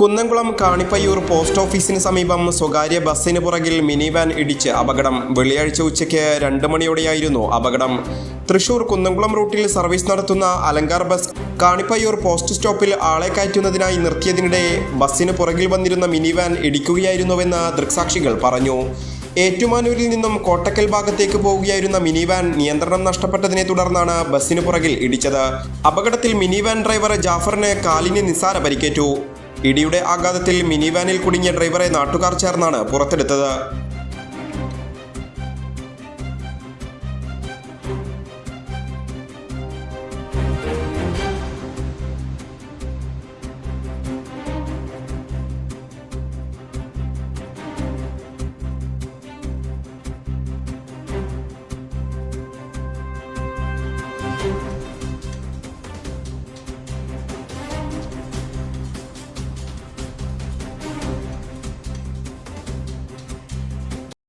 Kunnamkulam Kanippayyur post ഓഫീസിന് സമീപം സ്വകാര്യ ബസ്സിന് പുറകിൽ മിനി വാൻ ഇടിച്ച് അപകടം. വെള്ളിയാഴ്ച ഉച്ചയ്ക്ക് രണ്ട് മണിയോടെയായിരുന്നു അപകടം. തൃശൂർ കുന്നംകുളം റൂട്ടിൽ സർവീസ് നടത്തുന്ന അലങ്കാർ ബസ് കാണിപ്പയ്യൂർ പോസ്റ്റ് സ്റ്റോപ്പിൽ ആളെ കയറ്റുന്നതിനായി നിർത്തിയതിനിടെ ബസ്സിന് പുറകിൽ വന്നിരുന്ന മിനി വാൻ ഇടിക്കുകയായിരുന്നുവെന്ന് ദൃക്സാക്ഷികൾ പറഞ്ഞു. ഏറ്റുമാനൂരിൽ നിന്നും കോട്ടക്കൽ ഭാഗത്തേക്ക് പോവുകയായിരുന്ന മിനി വാൻ നിയന്ത്രണം നഷ്ടപ്പെട്ടതിനെ തുടർന്നാണ് ബസ്സിന് പുറകിൽ ഇടിച്ചത്. അപകടത്തിൽ മിനി വാൻ ഡ്രൈവർ ജാഫറിന് കാലിന് നിസ്സാര പരിക്കേറ്റു. ഇടിയുടെ ആഘാതത്തിൽ മിനി വാനിൽ കുടുങ്ങിയ ഡ്രൈവറെ നാട്ടുകാർ ചേർന്നാണ് പുറത്തെടുത്തത്.